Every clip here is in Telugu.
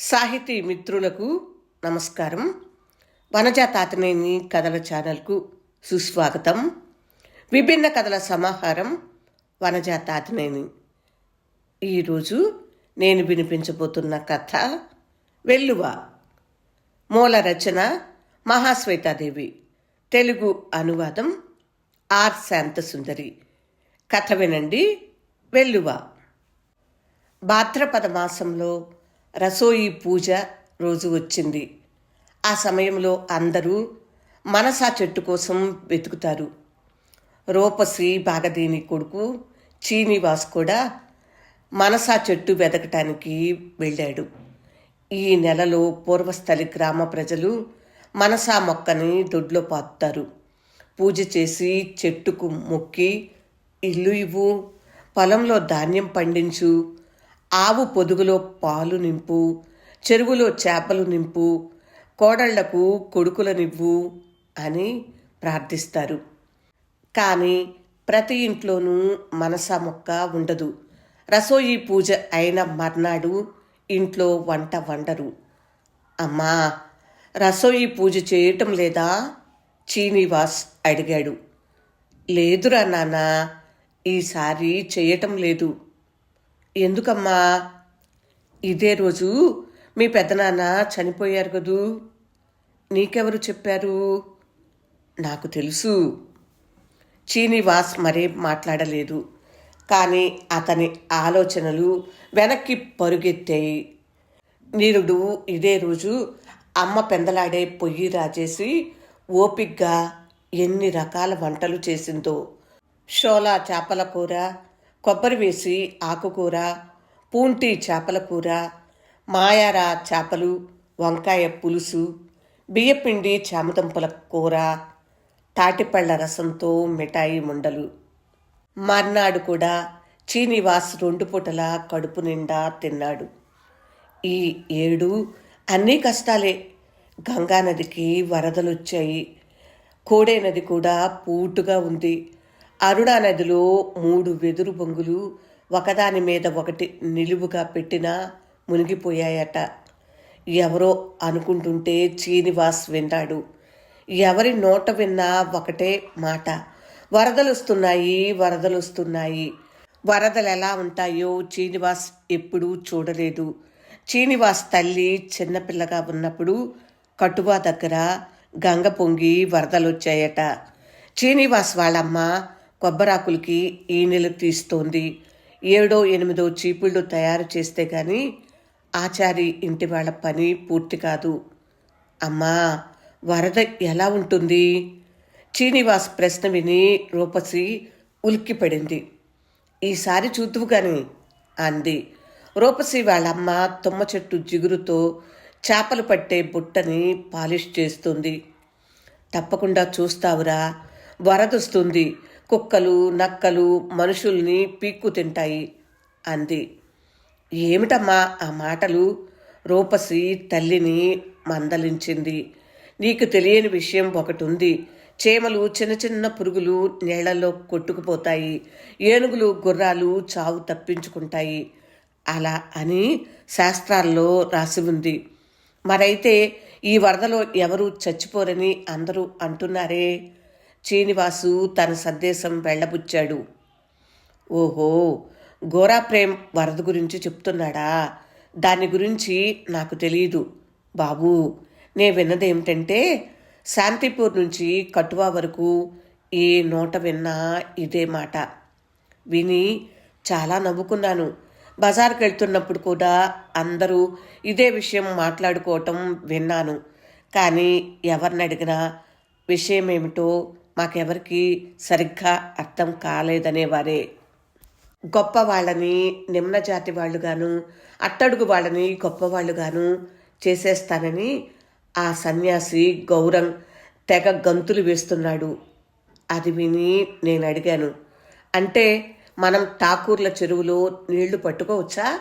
సాహితీ మిత్రులకు నమస్కారం. వనజా తాతనేని కథల ఛానల్కు సుస్వాగతం. విభిన్న కథల సమాహారం వనజా తాతనేని. ఈరోజు నేను వినిపించబోతున్న కథ వెల్లువ. మూల రచన మహాశ్వేతాదేవి. తెలుగు అనువాదం ఆర్ శాంతసుందరి. కథ వినండి. వెల్లువ. భాద్రపద మాసంలో రసోయి పూజ రోజు వచ్చింది. ఆ సమయంలో అందరూ మనసా చెట్టు కోసం వెతుకుతారు. రూపశ్రీ బాగదేని కొడుకు చీనివాస్ కూడా మనసా చెట్టు వెతకటానికి వెళ్ళాడు. ఈ నెలలో పూర్వస్థలి గ్రామ ప్రజలు మనసా మొక్కని దొడ్లో పాతుతారు. పూజ చేసి చెట్టుకు మొక్కి ఇల్లు ఇవ్వు పొలంలో ధాన్యం పండించు ఆవు పొదుగులో పాలు నింపు చెరువులో చేపలు నింపు కోడళ్ళకు కొడుకులనివ్వు అని ప్రార్థిస్తారు. కానీ ప్రతి ఇంట్లోనూ మనసా మొక్క ఉండదు. రసోయి పూజ అయిన మర్నాడు ఇంట్లో వంట వండరు. అమ్మా రసోయి పూజ చేయటం లేదా? చీనివాస్ అడిగాడు. లేదురా నాన్న ఈసారి చేయటం లేదు. ఎందుకమ్మా? ఇదే రోజు మీ పెద్దనాన్న చనిపోయారు కదూ? నీకెవరు చెప్పారు? నాకు తెలుసు. చీనివాస్ మరేం మాట్లాడలేదు. కానీ అతని ఆలోచనలు వెనక్కి పరుగెత్తాయి. నీరుడు ఇదే రోజు అమ్మ పెందలాడే పొయ్యి రాజేసి ఓపిగ్గా ఎన్ని రకాల వంటలు చేసిందో. షోలా చేపల కూర కొబ్బరి వేసి ఆకుకూర పూంటి చేపల కూర మాయారా చేపలు వంకాయ పులుసు బియ్యపిండి చామదుంపల కూర తాటిపళ్ళ రసంతో మిఠాయి ముండలు. మర్నాడు కూడా చీనివాస్ రెండు పూటల కడుపు నిండా తిన్నాడు. ఈ ఏడు అన్నీ కష్టాలే. గంగానదికి వరదలొచ్చాయి. కోడే నది కూడా పూటుగా ఉంది. అరుణా నదిలో మూడు వెదురు బొంగులు ఒకదాని మీద ఒకటి నిలువుగా పెట్టినా మునిగిపోయాయట. ఎవరో అనుకుంటుంటే చీనివాస్ విన్నాడు. ఎవరి నోట విన్నా ఒకటే మాట. వరదలొస్తున్నాయి వరదలొస్తున్నాయి. వరదలు ఎలా ఉంటాయో చీనివాస్ ఎప్పుడూ చూడలేదు. చీనివాస్ తల్లి చిన్నపిల్లగా ఉన్నప్పుడు కటువా దగ్గర గంగ పొంగి వరదలొచ్చాయట. చీనివాస్ వాళ్ళమ్మ కొబ్బరాకులకి ఈనెలు తీస్తోంది. ఏడో ఎనిమిదో చీపుళ్ళు తయారు చేస్తే గాని ఆచారి ఇంటి వాళ్ళ పని పూర్తి కాదు. అమ్మా వరద ఎలా ఉంటుంది? చీనివాస్ ప్రశ్న విని రూపసి ఉలిక్కిపడింది. ఈసారి చూద్దువు కానీ అంది. రూపసి వాళ్ళమ్మ తుమ్మ చెట్టు జిగురుతో చేపలు పట్టే బుట్టని పాలిష్ చేస్తుంది. తప్పకుండా చూస్తావురా వరదొస్తుంది. కుక్కలు నక్కలు మనుషుల్ని పీక్కు తింటాయి అంది. ఏమిటమ్మా ఆ మాటలు? రూపసి తల్లిని మందలించింది. నీకు తెలియని విషయం ఒకటి ఉంది చేమలు చిన్న చిన్న పురుగులు నీళ్ళలో కొట్టుకుపోతాయి. ఏనుగులు గుర్రాలు చావు తప్పించుకుంటాయి. అలా అని శాస్త్రాల్లో రాసి ఉంది. మరైతే ఈ వరదలో ఎవరు చచ్చిపోరని అందరూ అంటున్నారే? శ్రీనివాసు తన సందేశం వెళ్ళబుచ్చాడు. ఓహో గోరా ప్రేమ్ వరద గురించి చెప్తున్నాడా? దాని గురించి నాకు తెలియదు బాబు నే విన్నదేమిటంటే శాంతిపూర్ నుంచి కటువా వరకు ఏ నోట విన్నా ఇదే మాట. విని చాలా నవ్వుకున్నాను. బజార్కి వెళ్తున్నప్పుడు కూడా అందరూ ఇదే విషయం మాట్లాడుకోవటం విన్నాను. కానీ ఎవరిని అడిగినా విషయం ఏమిటో మాకెవరికి సరిగ్గా అర్థం కాలేదనేవారే గొప్ప వాళ్ళని నిమ్న జాతి వాళ్ళుగాను అట్టడుగు వాళ్ళని గొప్పవాళ్ళుగాను చేసేస్తానని ఆ సన్యాసి గౌరంగ్ తెగ గంతులు వేస్తున్నాడు. అది విని నేను అడిగాను అంటే మనం ఠాకూర్ల చెరువులో నీళ్ళు పట్టుకోవచ్చా?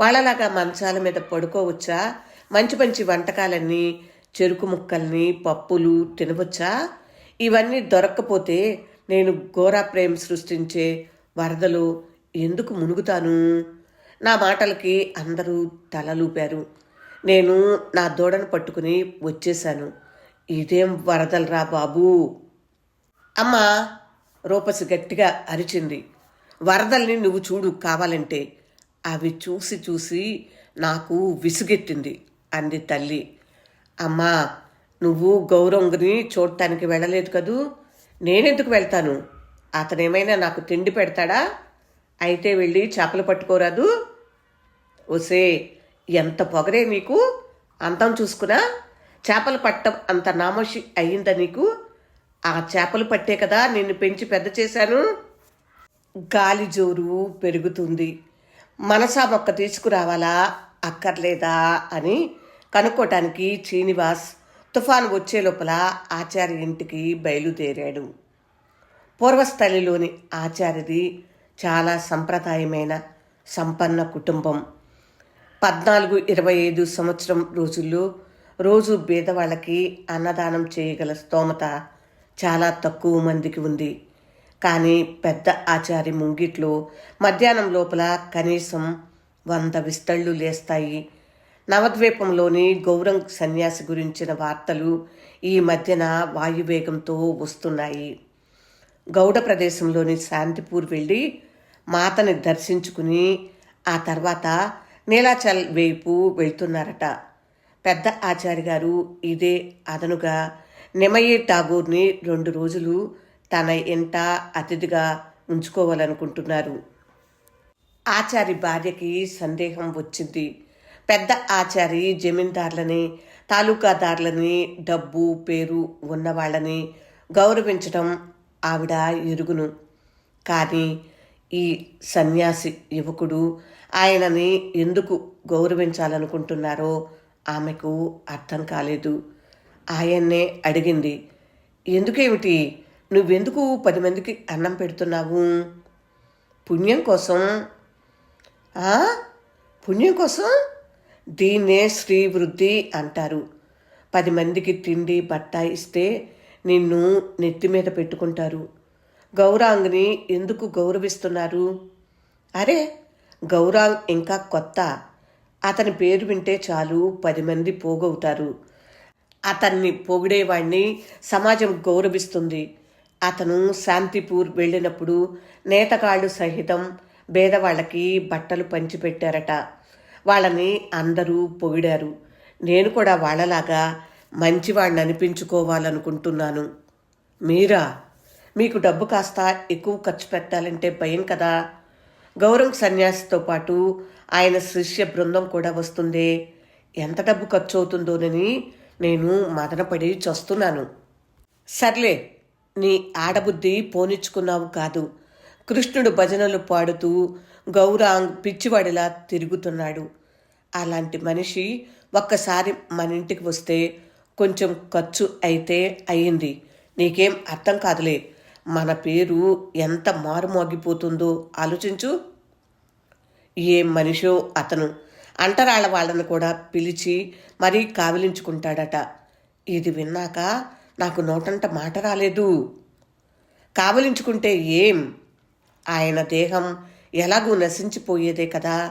వాళ్ళలాగా మంచాల మీద పడుకోవచ్చా? మంచి మంచి వంటకాలన్నీ చెరుకు ముక్కల్ని పప్పులు తినవచ్చా? ఇవన్నీ దొరక్కపోతే నేను ఘోర ప్రేమ సృష్టించే వరదలు ఎందుకు మునుగుతాను? నా మాటలకి అందరూ తలలూపారు. నేను నా దూడను పట్టుకుని వచ్చేశాను. ఇదేం వరదలరా బాబూ? అమ్మ రూపసి గట్టిగా అరిచింది. వరదల్ని నువ్వు చూడు కావాలంటే. అవి చూసి చూసి నాకు విసుగెట్టింది అంది తల్లి. అమ్మా నువ్వు గౌరంగిని చూడటానికి వెళ్ళలేదు కదూ? నేనెందుకు వెళ్తాను? అతనేమైనా నాకు తిండి పెడతాడా? అయితే వెళ్ళి చేపలు పట్టుకోరాదు? ఒసే ఎంత పొగరే నీకు? అంతం చూసుకున్నా చేపలు పట్టం అంత నామోషి అయ్యిందా నీకు? ఆ చేపలు పట్టే కదా నిన్ను పెంచి పెద్ద చేశాను? గాలి జోరు పెరుగుతుంది. మనసా మొక్క తీసుకురావాలా? అక్కర్లేదా? అని కనుక్కోటానికి శ్రీనివాస్ తుఫాను వచ్చే లోపల ఆచార్య ఇంటికి బయలుదేరాడు. పూర్వస్థలిలోని ఆచార్యది చాలా సంప్రదాయమైన సంపన్న కుటుంబం. పద్నాలుగు ఇరవై ఐదు సంవత్సరం రోజుల్లో రోజు బీదవాళ్ళకి అన్నదానం చేయగల స్తోమత చాలా తక్కువ మందికి ఉంది. కానీ పెద్ద ఆచారి ముంగిట్లో మధ్యాహ్నం లోపల కనీసం వంద విస్తళ్ళు లేస్తాయి. నవద్వీపంలోని గౌరంగ్ సన్యాసి గురించిన వార్తలు ఈ మధ్యన వాయువేగంతో వస్తున్నాయి. గౌడ ప్రదేశంలోని శాంతిపూర్ వెళ్ళి మాతని దర్శించుకుని ఆ తర్వాత నీలాచల్ వైపు వెళ్తున్నారట. పెద్ద ఆచారి గారు ఇదే అదనుగా నిమయ్య ఠాగూర్ని రెండు రోజులు తన ఇంట అతిథిగా ఉంచుకోవాలనుకుంటున్నారు. ఆచారి భార్యకి సందేహం వచ్చింది. పెద్ద ఆచారి జమీందారులని తాలూకాదారులని డబ్బు పేరు ఉన్నవాళ్ళని గౌరవించడం ఆవిడ ఎరుగును. కానీ ఈ సన్యాసి యువకుడు ఆయనని ఎందుకు గౌరవించాలనుకుంటున్నారో ఆమెకు అర్థం కాలేదు. ఆయన్నే అడిగింది ఎందుకేమిటి? నువ్వెందుకు పది మందికి అన్నం పెడుతున్నావు? పుణ్యం కోసం? పుణ్యం కోసం? దీన్నే స్త్రీ వృద్ధి అంటారు. పది మందికి తిండి బట్ట ఇస్తే నిన్ను నెత్తి మీద పెట్టుకుంటారు. గౌరాంగ్ని ఎందుకు గౌరవిస్తున్నారు? అరే గౌరాంగ్ ఇంకా కొత్త. అతని పేరు వింటే చాలు పది మంది పోగవుతారు. అతన్ని పొగిడేవాణ్ణి సమాజం గౌరవిస్తుంది. అతను శాంతిపూర్ వెళ్ళినప్పుడు నేతకాళ్ళు సహితం పేదవాళ్ళకి బట్టలు పంచిపెట్టారట. వాళ్ళని అందరూ పొగిడారు. నేను కూడా వాళ్ళలాగా మంచివాడిని అనిపించుకోవాలనుకుంటున్నాను. మీరా? మీకు డబ్బు కాస్త ఎక్కువ ఖర్చు పెట్టాలంటే భయం కదా? గౌరంగ్ సన్యాసితో పాటు ఆయన శిష్య బృందం కూడా వస్తుందే. ఎంత డబ్బు ఖర్చు అవుతుందోనని నేను మదనపడి చస్తున్నాను. సర్లే నీ ఆడబుద్ధి పోనిచ్చుకున్నావు కాదు. కృష్ణుడు భజనలు పాడుతూ గౌరాంగ్ పిచ్చివాడిలా తిరుగుతున్నాడు. అలాంటి మనిషి ఒక్కసారి మన ఇంటికి వస్తే కొంచెం ఖర్చు అయితే అయింది నీకేం అర్థం కాదులే. మన పేరు ఎంత మారుమోగిపోతుందో ఆలోచించు. ఏం మనిషో అతను. అంటరాళ్ళ వాళ్ళను కూడా పిలిచి మరీ కావిలించుకుంటాడట. ఇది విన్నాక నాకు నోటంట మాట రాలేదు. కావలించుకుంటే ఏం? ఆయన దేహం ఎలాగూ నశించిపోయేదే కదా.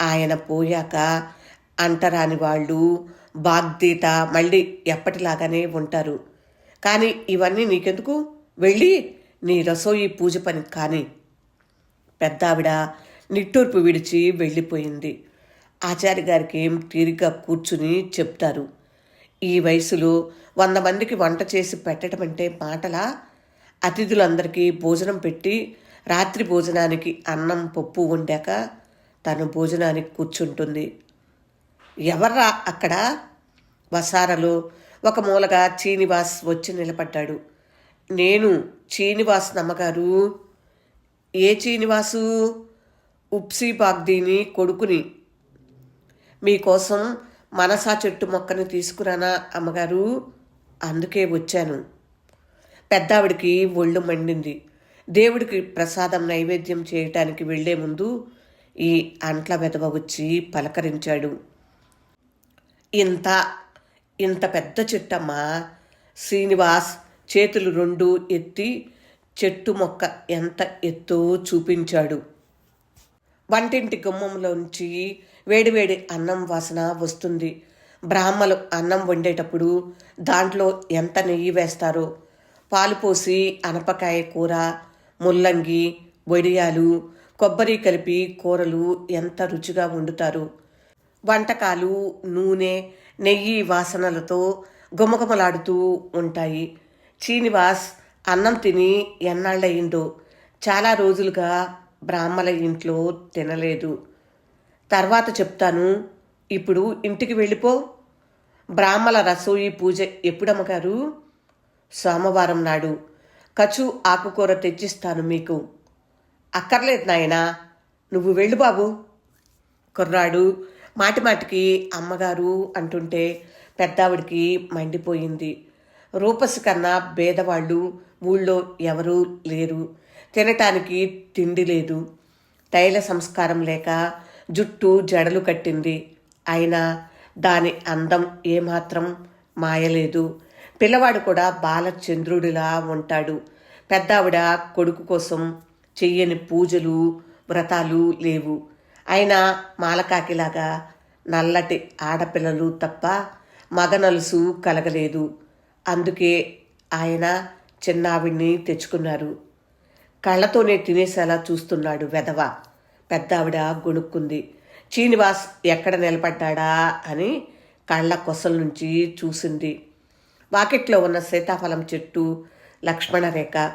ఆయన పోయాక అంటరాని వాళ్ళు బాగ్దీత మళ్ళీ ఎప్పటిలాగానే ఉంటారు. కానీ ఇవన్నీ నీకెందుకు? వెళ్ళి నీ రసోయి పూజ పని కానీ. పెద్దావిడ నిట్టూర్పు విడిచి వెళ్ళిపోయింది. ఆచార్య గారికి ఏం తీరిగ్గా కూర్చుని చెప్తారు. ఈ వయసులో వంద మందికి వంట చేసి పెట్టడం అంటే మాటలా? అతిథులందరికీ భోజనం పెట్టి రాత్రి భోజనానికి అన్నం పప్పు వండాక తను భోజనానికి కూర్చుంటుంది. ఎవర్రా అక్కడ? వసారలో ఒక మూలగా చీనివాస్ వచ్చి నిలబడ్డాడు. నేను చీనివాస్ నమ్మగారు? ఏ చీనివాసు ఉప్సీ బాగ్దీని కొడుకుని. మీకోసం మనసా చెట్టు మొక్కని తీసుకురానా అమ్మగారు? అందుకే వచ్చాను. పెద్దావిడికి ఒళ్ళు మండింది. దేవుడికి ప్రసాదం నైవేద్యం చేయటానికి వెళ్ళే ముందు ఈ అంట్ల వెధవ వచ్చి పలకరించాడు. ఇంత ఇంత పెద్ద చెట్టమ్మా. శ్రీనివాస్ చేతులు రెండు ఎత్తి చెట్టు మొక్క ఎంత ఎత్తో చూపించాడు. వంటింటి గుమ్మంలోంచి వేడివేడి అన్నం వాసన వస్తుంది. బ్రాహ్మలు అన్నం వండేటప్పుడు దాంట్లో ఎంత నెయ్యి వేస్తారో. పాలు పోసి అనపకాయ కూర ముల్లంగి వడియాలు కొబ్బరి కలిపి కూరలు ఎంత రుచిగా వండుతారు? వంటకాలు నూనె నెయ్యి వాసనలతో గుమగుమలాడుతూ ఉంటాయి. శ్రీనివాస్ అన్నం తిని ఎన్నాళ్ళయిందో చాలా రోజులుగా బ్రాహ్మల ఇంట్లో తినలేదు. తర్వాత చెప్తాను ఇప్పుడు ఇంటికి వెళ్ళిపో. బ్రాహ్మల రసోయి పూజ ఎప్పుడమ్మగారు? సోమవారం నాడు. కచు ఆకుకూర తెచ్చిస్తాను మీకు. అక్కర్లేదు నాయనా. నువ్వు వెళ్ళు బాబు. కుర్రాడు మాటిమాటికి అమ్మగారు అంటుంటే పెద్దావిడికి మండిపోయింది. రూపసి కన్నా భేదవాళ్ళు ఊళ్ళో ఎవరూ లేరు. తినటానికి తిండి లేదు. తైల సంస్కారం లేక జుట్టు జడలు కట్టింది. అయినా దాని అందం ఏమాత్రం మాయలేదు. పిల్లవాడు కూడా బాలచంద్రుడిలా ఉంటాడు. పెద్దావిడ కొడుకు కోసం చెయ్యని పూజలు వ్రతాలు లేవు. అయినా మాలకాకిలాగా నల్లటి ఆడపిల్లలు తప్ప మగనలుసు కలగలేదు. అందుకే ఆయన చిన్నావిడ్ని తెచ్చుకున్నారు. కళ్ళతోనే తినేసేలా చూస్తున్నాడు వెధవ. పెద్దావిడ గొణుక్కుంది. శ్రీనివాస్ ఎక్కడ నిలబడ్డాడా అని కళ్ళ కొసల నుంచి చూసింది. వాకిట్లో ఉన్న సీతాఫలం చెట్టు లక్ష్మణరేఖ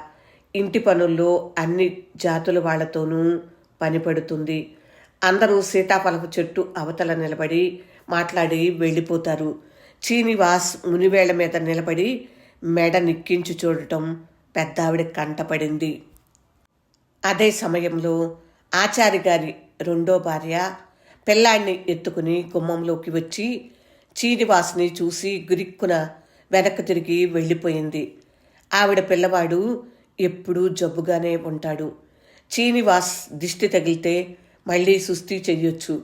ఇంటి పనుల్లో అన్ని జాతుల వాళ్ళతోనూ పనిపడుతుంది. అందరూ సీతాఫలపు చెట్టు అవతల నిలబడి మాట్లాడి వెళ్ళిపోతారు. చీనివాస్ మునివేళ్ళ మీద నిలబడి మెడ నిక్కించి చూడటం పెద్దావిడ కంటపడింది. అదే సమయంలో ఆచారి గారి రెండో భార్య పిల్లాడిని ఎత్తుకుని గుమ్మంలోకి వచ్చి చీనివాస్ని చూసి గురిక్కున వెనక్కి తిరిగి వెళ్ళిపోయింది. ఆవిడ పిల్లవాడు ఎప్పుడూ జబ్బుగానే ఉంటాడు. చీనివాస్ దిష్టి తగిలితే మళ్ళీ సుస్థి చెయ్యొచ్చు.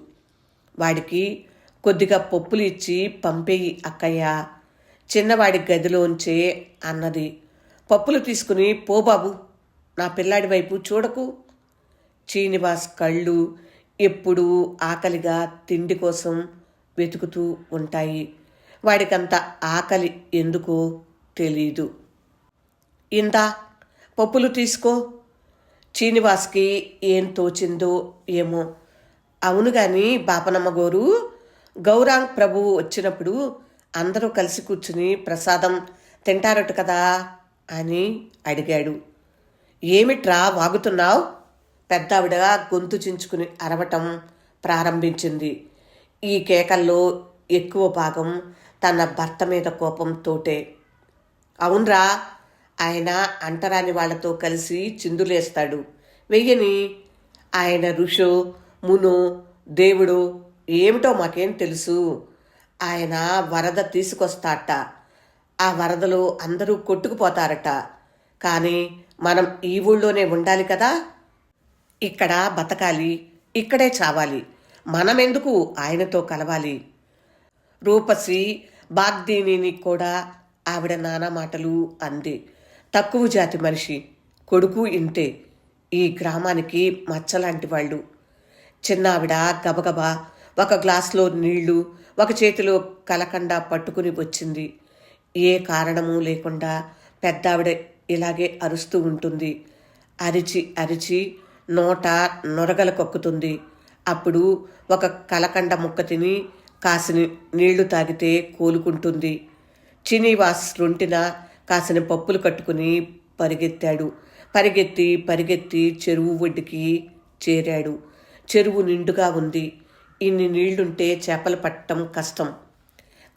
వాడికి కొద్దిగా పప్పులు ఇచ్చి పంపేయి అక్కయ్య. చిన్నవాడి గదిలోంచే అన్నది. పప్పులు తీసుకుని పో బాబు నా పిల్లాడి వైపు చూడకు. శ్రీనివాస్ కళ్ళు ఎప్పుడూ ఆకలిగా తిండి కోసం వెతుకుతూ ఉంటాయి. వాడికంత ఆకలి ఎందుకో తెలీదు. ఇందా పప్పులు తీసుకో. శ్రీనివాస్కి ఏం తోచిందో ఏమో. అవును గాని బాపనమ్మ గోరు గౌరాంగ్ ప్రభువు వచ్చినప్పుడు అందరూ కలిసి కూర్చుని ప్రసాదం తింటారట కదా అని అడిగాడు. ఏమిట్రా వాగుతున్నావు? పెద్దావిడ గొంతు చించుకుని అరవటం ప్రారంభించింది. ఈ కేకల్లో ఎక్కువ భాగం తన భర్త మీద కోపంతోటే. అవునరా ఆయన అంటరాని వాళ్ళతో కలిసి చిందులేస్తాడు. వెయ్యని? ఆయన ఋషో మునో దేవుడు ఏమిటో మాకేం తెలుసు? ఆయన వరద తీసుకొస్తాట. ఆ వరదలో అందరూ కొట్టుకుపోతారట. కానీ మనం ఈ ఊళ్ళోనే ఉండాలి కదా? ఇక్కడ బతకాలి ఇక్కడే చావాలి. మనమెందుకు ఆయనతో కలవాలి? రూపశ్రీ బాగ్దీనిని కూడా ఆవిడ నానా మాటలు అంది. తక్కువ జాతి మనిషి కొడుకు ఇంతే ఈ గ్రామానికి మచ్చలాంటి వాళ్ళు. చిన్నావిడ గబగబా ఒక గ్లాసులో నీళ్ళు ఒక చేతిలో కలకండ పట్టుకుని వచ్చింది. ఏ కారణము లేకుండా పెద్దావిడ ఇలాగే అరుస్తూ ఉంటుంది. అరిచి అరిచి నోట నొరగల కొక్కుతుంది. అప్పుడు ఒక కలకండ ముక్క తిని కాసిని నీళ్ళు తాగితే కోలుకుంటుంది. చినీవాస్ రొంటిన కాసిన పప్పులు కట్టుకుని పరిగెత్తాడు. పరిగెత్తి పరిగెత్తి చెరువు ఒడ్డుకి చేరాడు. చెరువు నిండుగా ఉంది. ఇన్ని నీళ్ళుంటే చేపలు పట్టడం కష్టం.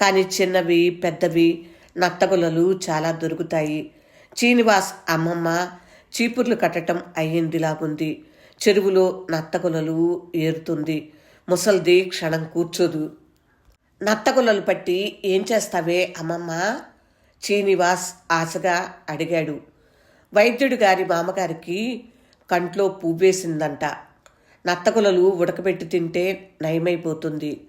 కానీ చిన్నవి పెద్దవి నత్తగులలు చాలా దొరుకుతాయి. శ్రీనివాస్ అమ్మమ్మ చీపుర్లు కట్టడం అయ్యిందిలాగుంది చెరువులో నత్తగులలు ఏరుతుంది. ముసల్ది క్షణం కూర్చోదు. నత్తగులలు పట్టి ఏం చేస్తావే అమ్మమ్మ? శ్రీనివాస్ ఆశగా అడిగాడు. వైద్యుడు గారి మామగారికి కంట్లో పువ్వేసిందంట నత్తగులలు ఉడకబెట్టి తింటే నయమైపోతుంది.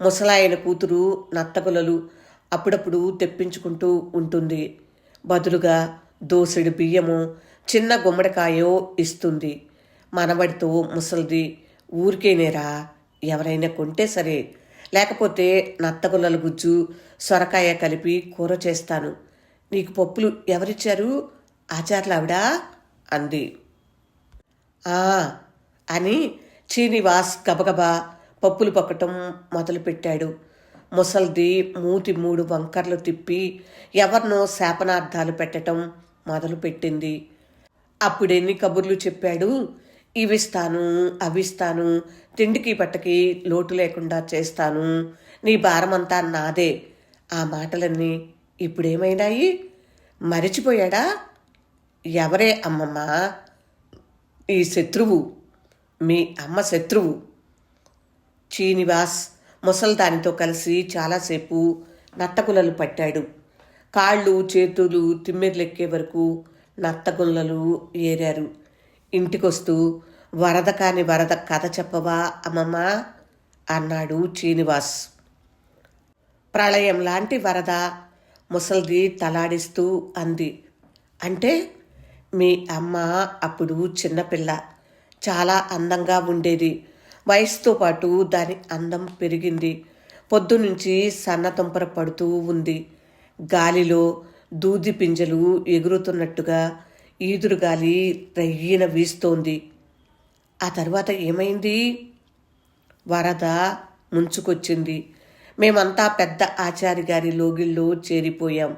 ముసలాయన కూతురు నత్తగులలు అప్పుడప్పుడు తెప్పించుకుంటూ ఉంటుంది. బదులుగా దోసెడు బియ్యము చిన్న గుమ్మడికాయో ఇస్తుంది. మనవడితో ముసలిది ఊరికేనేరా ఎవరైనా కొంటే సరే లేకపోతే నత్తగుల్లల గుజ్జు సొరకాయ కలిపి కూర చేస్తాను. నీకు పప్పులు ఎవరిచ్చారు? ఆచార్లావిడా? అంది. ఆ అని శ్రీనివాస్ గబగబా పప్పులు పక్కటం మొదలుపెట్టాడు. ముసల్ది మూతి మూడు వంకర్లు తిప్పి ఎవరినో శాపనార్థాలు పెట్టటం మొదలుపెట్టింది. అప్పుడెన్ని కబుర్లు చెప్పాడు? ఇవిస్తాను అవిస్తాను తిండికి పట్టకి లోటు లేకుండా చేస్తాను. నీ భారమంతా నాదే. ఆ మాటలన్నీ ఇప్పుడేమైనాయి? మరిచిపోయాడా? ఎవరే అమ్మమ్మ? ఈ శత్రువు మీ అమ్మ శత్రువు. శ్రీనివాస్ ముసల్దానితో కలిసి చాలాసేపు నత్తగుల్లలు పట్టాడు. కాళ్ళు చేతులు తిమ్మిర్లెక్కే వరకు నత్తగుల్లలు ఏరారు. ఇంటికొస్తూ వరద కాని వరద కథ చెప్పవా అమ్మమ్మ? అన్నాడు శ్రీనివాస్. ప్రళయం లాంటి వరద ముసల్ది తలాడిస్తూ అంది. అంటే మీ అమ్మ అప్పుడు చిన్నపిల్ల. చాలా అందంగా ఉండేది. వయసుతో పాటు దాని అందం పెరిగింది. పొద్దునుంచి సన్నతుంపర పడుతూ ఉంది. గాలిలో దూది పింజలు ఎగురుతున్నట్టుగా ఈదురుగాలి రయ్యిన వీస్తోంది. ఆ తర్వాత ఏమైంది? వరద ముంచుకొచ్చింది. మేమంతా పెద్ద ఆచారి గారి లోగిల్లో చేరిపోయాం.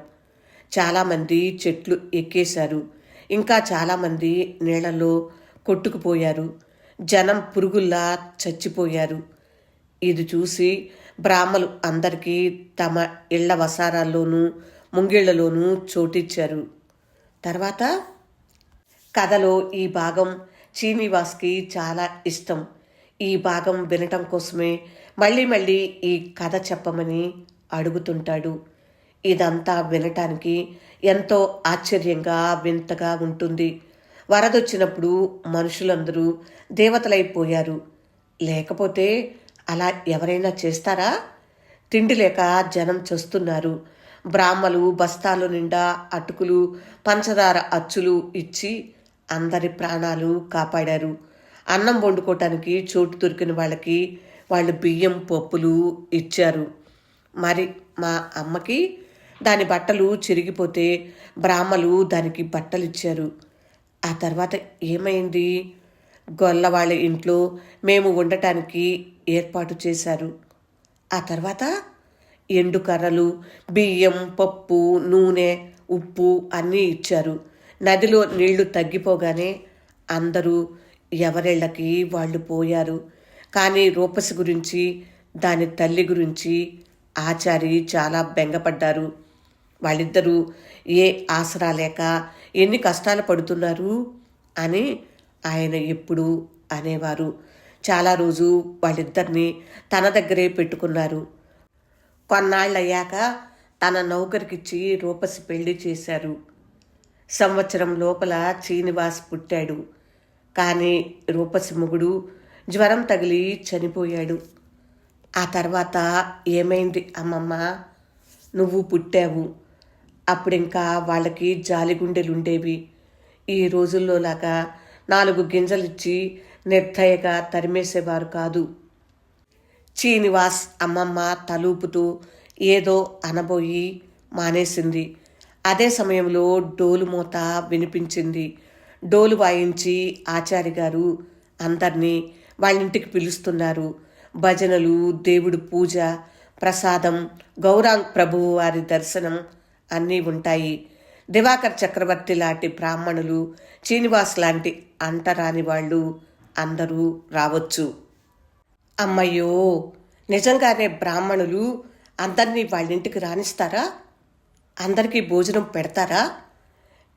చాలామంది చెట్లు ఎక్కేశారు. ఇంకా చాలామంది నీళ్ళలో కొట్టుకుపోయారు. జనం పురుగుల్లా చచ్చిపోయారు. ఇది చూసి బ్రాహ్మలు అందరికీ తమ ఇళ్ళ వసారాల్లోనూ ముంగిళ్ళలోనూ చోటిచ్చారు. తర్వాత? కథలో ఈ భాగం శ్రీనివాస్కి చాలా ఇష్టం. ఈ భాగం వినటం కోసమే మళ్ళీ మళ్ళీ ఈ కథ చెప్పమని అడుగుతుంటాడు. ఇదంతా వినటానికి ఎంతో ఆశ్చర్యంగా వింతగా ఉంటుంది. వరదొచ్చినప్పుడు మనుషులందరూ దేవతలైపోయారు. లేకపోతే అలా ఎవరైనా చేస్తారా? తిండి లేక జనం చేస్తున్నారు. బ్రాహ్మలు బస్తాలు నిండా అటుకులు పంచదార అచ్చులు ఇచ్చి అందరి ప్రాణాలు కాపాడారు. అన్నం వండుకోవటానికి చోటు దొరికిన వాళ్ళకి వాళ్ళు బియ్యం పప్పులు ఇచ్చారు. మరి మా అమ్మకి దాని బట్టలు చిరిగిపోతే బ్రాహ్మలు దానికి బట్టలు ఇచ్చారు. ఆ తర్వాత ఏమైంది? గొల్ల వాళ్ళ ఇంట్లో మేము ఉండటానికి ఏర్పాటు చేశారు. ఆ తర్వాత ఎండు కర్రలు బియ్యం పప్పు నూనె ఉప్పు అన్నీ ఇచ్చారు. నదిలో నీళ్ళు తగ్గిపోగానే అందరూ ఎవరిళ్ళకి వాళ్ళు పోయారు. కానీ రూపసి గురించి దాని తల్లి గురించి ఆచారి చాలా బెంగపడ్డారు. వాళ్ళిద్దరూ ఏ ఆసరా లేక ఎన్ని కష్టాలు పడుతున్నారు అని ఆయన ఎప్పుడు అనేవారు. చాలా రోజు వాళ్ళిద్దరిని తన దగ్గరే పెట్టుకున్నారు. కొన్నాళ్ళయ్యాక తన నౌకరికిచ్చి రూపసి పెళ్ళి చేశారు. సంవత్సరం లోపల శ్రీనివాస్ పుట్టాడు. కానీ రూపసింహుడు జ్వరం తగిలి చనిపోయాడు. ఆ తర్వాత ఏమైంది? అమ్మమ్మ నువ్వు పుట్టావు. అప్పుడింకా వాళ్ళకి జాలిగుండెలుండేవి. ఈ రోజుల్లో లాగా నాలుగు గింజలిచ్చి నిర్దయగా తరిమేసేవారు కాదు. శ్రీనివాస్ అమ్మమ్మ తలూపుతూ ఏదో అనబోయి మానేసింది. అదే సమయంలో డోలు మూత వినిపించింది. డోలు వాయించి ఆచారి గారు అందరినీ వాళ్ళింటికి పిలుస్తున్నారు. భజనలు దేవుడు పూజ ప్రసాదం గౌరాంగ్ ప్రభువు వారి దర్శనం అన్నీ ఉంటాయి. దివాకర్ చక్రవర్తి లాంటి బ్రాహ్మణులు శ్రీనివాస్ లాంటి అంటరాని వాళ్ళు అందరూ రావచ్చు. అమ్మయ్యో! నిజంగానే బ్రాహ్మణులు అందరినీ వాళ్ళింటికి రాణిస్తారా అందరికీ భోజనం పెడతారా?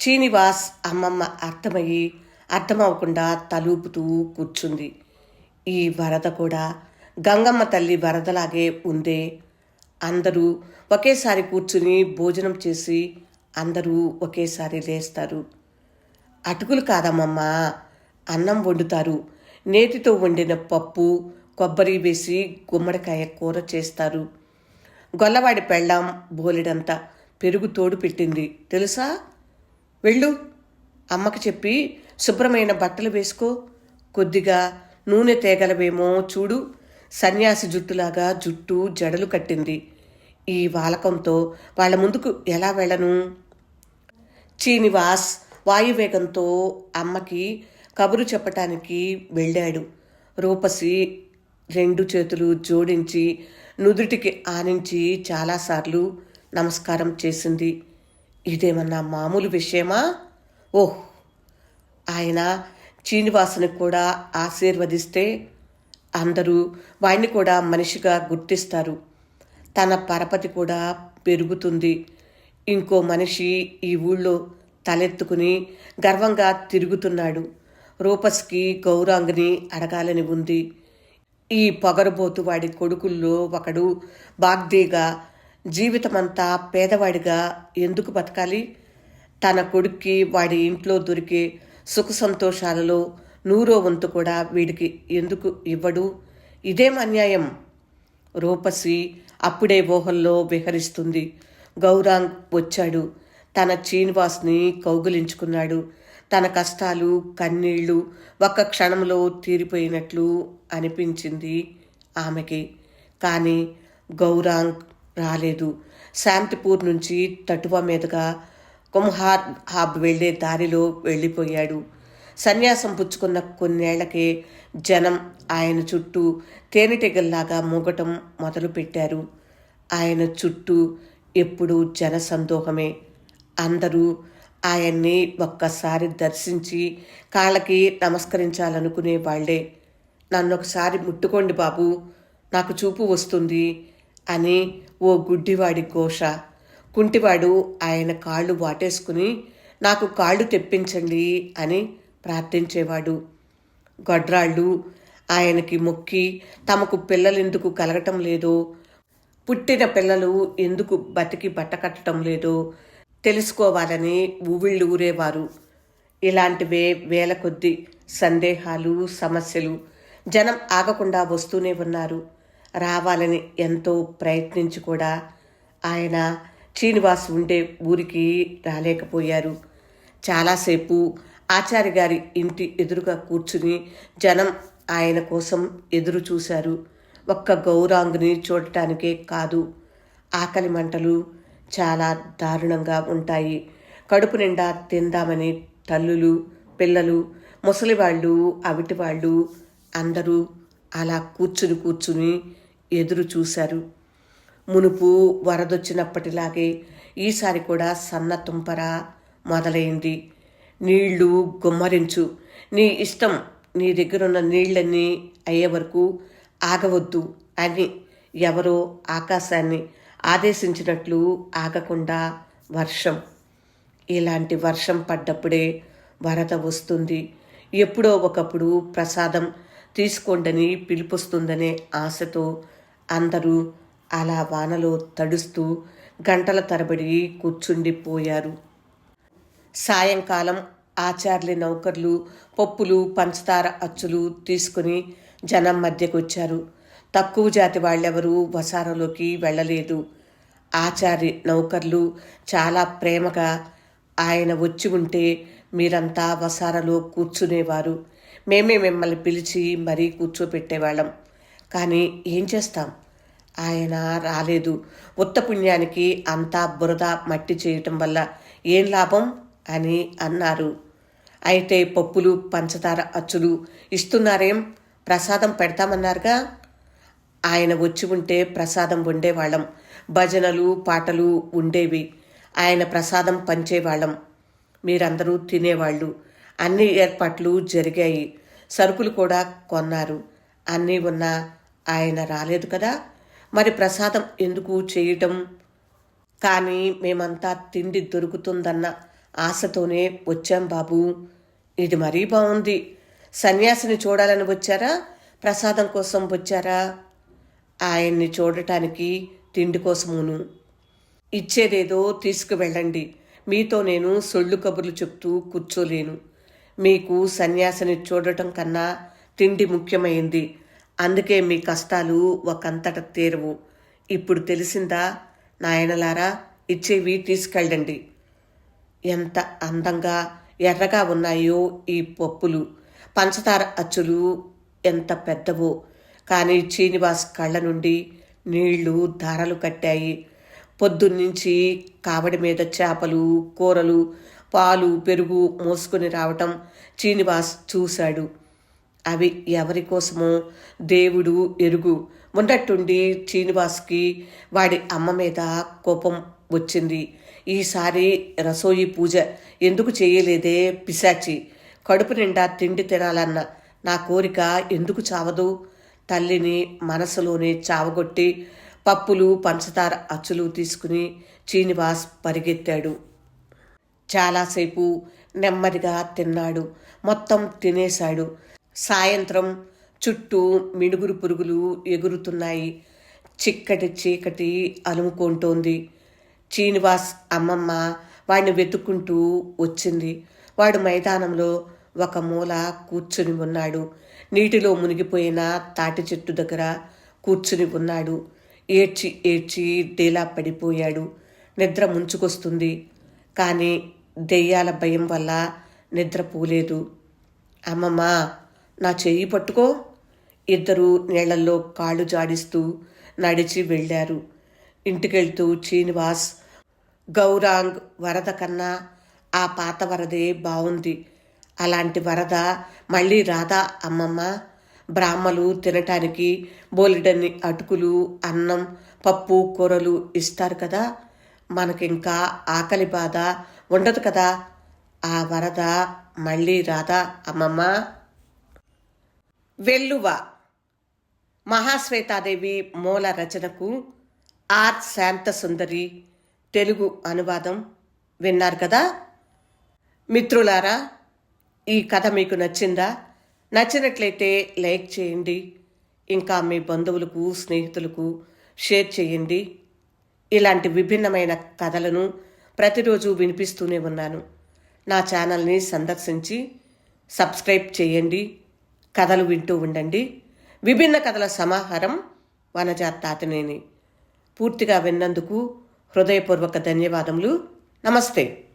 శ్రీనివాస్ అమ్మమ్మ అర్థమయ్యి అర్థమవకుండా తలుపుతూ కూర్చుంది. ఈ వరద కూడా గంగమ్మ తల్లి వరదలాగే ఉందే. అందరూ ఒకేసారి కూర్చుని భోజనం చేసి అందరూ ఒకేసారి లేస్తారు. అటుకులు కాదమ్మమ్మా అన్నం వండుతారు. నేతితో వండిన పప్పు కొబ్బరి వేసి గుమ్మడికాయ కూర చేస్తారు. గొల్లవాడి పెళ్ళాం బోలెడంత పెరుగు తోడు పెట్టింది. తెలుసా? వెళ్ళు. అమ్మకి చెప్పి శుభ్రమైన బట్టలు వేసుకో. కొద్దిగా నూనె తేగలవేమో చూడు. సన్యాసి జుట్టులాగా జుట్టు జడలు కట్టింది. ఈ వాలకంతో వాళ్ళ ముందుకు ఎలా వెళ్ళను? శ్రీనివాస్ వాయువేగంతో అమ్మకి కబురు చెప్పటానికి వెళ్ళాడు. రూపసి రెండు చేతులు జోడించి నుదుటికి ఆనించి చాలాసార్లు నమస్కారం చేసింది. ఇదేమన్నా మామూలు విషయమా? ఓహ్! ఆయన శ్రీనివాసుని కూడా ఆశీర్వదిస్తే అందరూ వాణ్ణి కూడా మనిషిగా గుర్తిస్తారు. తన పరపతి కూడా పెరుగుతుంది. ఇంకో మనిషి ఈ ఊళ్ళో తలెత్తుకుని గర్వంగా తిరుగుతున్నాడు. రూపస్కి గౌరాంగ్ని అడగాలని ఉంది. ఈ పొగరబోతు వాడి కొడుకుల్లో ఒకడు బాగ్దేగా జీవితమంతా పేదవాడిగా ఎందుకు బతకాలి? తన కొడుక్కి వాడి ఇంట్లో దొరికే సుఖ సంతోషాలలో నూరో వంతు కూడా వీడికి ఎందుకు ఇవ్వడు? ఇదేం అన్యాయం? రూపసి అప్పుడే ఊహల్లో విహరిస్తుంది. గౌరాంగ్ వచ్చాడు. తన శ్రీనివాస్ని కౌగులించుకున్నాడు. తన కష్టాలు కన్నీళ్ళు ఒక్క క్షణంలో తీరిపోయినట్లు అనిపించింది ఆమెకి. కానీ గౌరాంగ్ రాలేదు. శాంతిపూర్ నుంచి తటువ మీదుగా కుమ్హార్ హాబ్ వెళ్ళే దారిలో వెళ్ళిపోయాడు. సన్యాసం పుచ్చుకున్న కొన్నేళ్ళకే జనం ఆయన చుట్టూ తేనెటీగల్లాగా మూగటం మొదలుపెట్టారు. ఆయన చుట్టూ ఎప్పుడూ జనసందోహమే. అందరూ ఆయన్ని ఒక్కసారి దర్శించి కాళ్ళకి నమస్కరించాలనుకునే వాళ్ళే. నన్నొకసారి ముట్టుకోండి బాబు నాకు చూపు వస్తుంది. అని ఓ గుడ్డివాడి ఘోష. కుంటివాడు ఆయన కాళ్ళు వాటేసుకుని నాకు కాళ్ళు తెప్పించండి అని ప్రార్థించేవాడు. గొడ్రాళ్ళు ఆయనకి మొక్కి తమకు పిల్లలెందుకు కలగటం లేదో? పుట్టిన పిల్లలు ఎందుకు బతికి బట్టకట్టడం లేదో? తెలుసుకోవాలని ఊవిళ్ళు ఊరేవారు. ఇలాంటివే వేల కొద్ది సందేహాలు సమస్యలు. జనం ఆగకుండా వస్తూనే ఉన్నారు. రావాలని ఎంతో ప్రయత్నించి కూడా ఆయన శ్రీనివాస్ ఉండే ఊరికి రాలేకపోయారు. చాలాసేపు ఆచార్య గారి ఇంటి ఎదురుగా కూర్చుని జనం ఆయన కోసం ఎదురు చూశారు. ఒక్క గౌరాంగుని చూడటానికే కాదు ఆకలి మంటలు చాలా దారుణంగా ఉంటాయి. కడుపు నిండా తిందామని తల్లులు పిల్లలు ముసలివాళ్ళు అవిటివాళ్ళు అందరూ అలా కూర్చుని కూర్చుని ఎదురు చూశారు. మునుపు వరదొచ్చినప్పటిలాగే ఈసారి కూడా సన్న తుంపర మొదలైంది. నీళ్ళు గుమ్మరించు. నీ ఇష్టం నీ దగ్గరున్న నీళ్ళన్నీ అయ్యే వరకు ఆగవద్దు అని ఎవరో ఆకాశాన్ని ఆదేశించినట్లు ఆగకుండా వర్షం. ఇలాంటి వర్షం పడ్డప్పుడే వరద వస్తుంది. ఎప్పుడో ఒకప్పుడు ప్రసాదం తీసుకోండని పిలుపుస్తుందనే ఆశతో అందరూ అలా వానలో తడుస్తూ గంటల తరబడి కూర్చుండిపోయారు. సాయంకాలం ఆచార్య నౌకర్లు పప్పులు పంచదార అచ్చులు తీసుకుని జనం మధ్యకు వచ్చారు తక్కువ జాతి వాళ్ళెవరూ వసారలోకి వెళ్ళలేదు. ఆచార్య నౌకర్లు చాలా ప్రేమగా ఆయన వచ్చి ఉంటే మీరంతా వసారలో కూర్చునేవారు. మేమే మిమ్మల్ని పిలిచి మరీ కూర్చోపెట్టేవాళ్ళం. కానీ ఏం చేస్తాం? ఆయన రాలేదు. ఉత్త పుణ్యానికి అంతా బురద మట్టి చేయటం వల్ల ఏం లాభం? అని అన్నారు. అయితే పప్పులు పంచదార అచ్చులు ఇస్తున్నారేం? ప్రసాదం పెడతామన్నారుగా? ఆయన వచ్చి ఉంటే ప్రసాదం వండేవాళ్ళం. భజనలు పాటలు ఉండేవి. ఆయన ప్రసాదం పంచేవాళ్ళం. మీరందరూ తినేవాళ్ళు. అన్ని ఏర్పాట్లు జరిగాయి. సరుకులు కూడా కొన్నారు. అన్నీ ఉన్నా ఆయన రాలేదు కదా. మరి ప్రసాదం ఎందుకు చేయటం? కానీ మేమంతా తిండి దొరుకుతుందన్న ఆశతోనే వచ్చాం బాబు. ఇది మరీ బాగుంది సన్యాసిని చూడాలని వచ్చారా? ప్రసాదం కోసం వచ్చారా? ఆయన్ని చూడటానికి తిండి కోసమును. ఇచ్చేదేదో తీసుకువెళ్ళండి. మీతో నేను సొళ్ళు కబుర్లు చెప్తూ కూర్చోలేను. మీకు సన్యాసిని చూడటం కన్నా తిండి ముఖ్యమైంది. అందుకే మీ కష్టాలు ఒకంతట తీరవు. ఇప్పుడు తెలిసిందా? నాయనలారా ఇచ్చేవి తీసుకెళ్ళండి. ఎంత అందంగా ఎర్రగా ఉన్నాయో ఈ పప్పులు. పంచదార అచ్చులు ఎంత పెద్దవో. కానీ శ్రీనివాస్ కళ్ళ నుండి నీళ్ళు ధారలు కట్టాయి. పొద్దున్నుంచి కావడి మీద చేపలు కూరలు పాలు పెరుగు మోసుకొని రావటం శ్రీనివాస్ చూశాడు. అవి ఎవరి కోసమో దేవుడు ఎరుగు. ఉన్నట్టుండి శ్రీనివాస్కి వాడి అమ్మ మీద కోపం వచ్చింది. ఈసారి రసోయి పూజ ఎందుకు చేయలేదే పిశాచి? కడుపు నిండా తిండి తినాలన్న నా కోరిక ఎందుకు చావదు? తల్లిని మనసులోనే చావగొట్టి పప్పులు పంచదార అచ్చులు తీసుకుని శ్రీనివాస్ పరిగెత్తాడు. చాలాసేపు నెమ్మదిగా తిన్నాడు. మొత్తం తినేశాడు. సాయంత్రం చుట్టూ మిడుగురు పురుగులు ఎగురుతున్నాయి. చిక్కటి చీకటి అలుముకుంటోంది. శ్రీనివాస్ అమ్మమ్మ వాడిని వెతుక్కుంటూ వచ్చింది. వాడు మైదానంలో ఒక మూల కూర్చుని ఉన్నాడు. నీటిలో మునిగిపోయిన తాటి చెట్టు దగ్గర కూర్చుని ఉన్నాడు. ఏడ్చి ఏడ్చి డేలా పడిపోయాడు. నిద్ర ముంచుకొస్తుంది. కానీ దెయ్యాల భయం వల్ల నిద్ర పోలేదు. అమ్మమ్మ! నా చెయ్యి పట్టుకో. ఇద్దరు నీళ్ళలో కాళ్ళు జాడిస్తూ నడిచి వెళ్ళారు. ఇంటికెళ్తూ శ్రీనివాస్ గౌరాంగ్ వరద కన్నా ఆ పాత వరదే బాగుంది అలాంటి వరద మళ్ళీ రాదా అమ్మమ్మ? బ్రాహ్మలు తినటానికి బోలెడన్ని అటుకులు అన్నం పప్పు కూరలు ఇస్తారు కదా? మనకింకా ఆకలి బాధ ఉండదు కదా? ఆ వరద మళ్ళీ రాదా అమ్మమ్మ? వెల్లువ మహాశ్వేతాదేవి మూల రచనకు ఆర్ శాంతసుందరి తెలుగు అనువాదం విన్నారు కదా? మిత్రులారా ఈ కథ మీకు నచ్చిందా? నచ్చినట్లయితే లైక్ చేయండి. ఇంకా మీ బంధువులకు స్నేహితులకు షేర్ చేయండి. ఇలాంటి విభిన్నమైన కథలను ప్రతిరోజు వినిపిస్తూనే ఉన్నాను. నా ఛానల్ని సందర్శించి సబ్స్క్రైబ్ చేయండి. కథలు వింటూ ఉండండి. విభిన్న కథల సమాహారం వనజ తాతనేని పూర్తిగా విన్నందుకు హృదయపూర్వక ధన్యవాదములు. నమస్తే.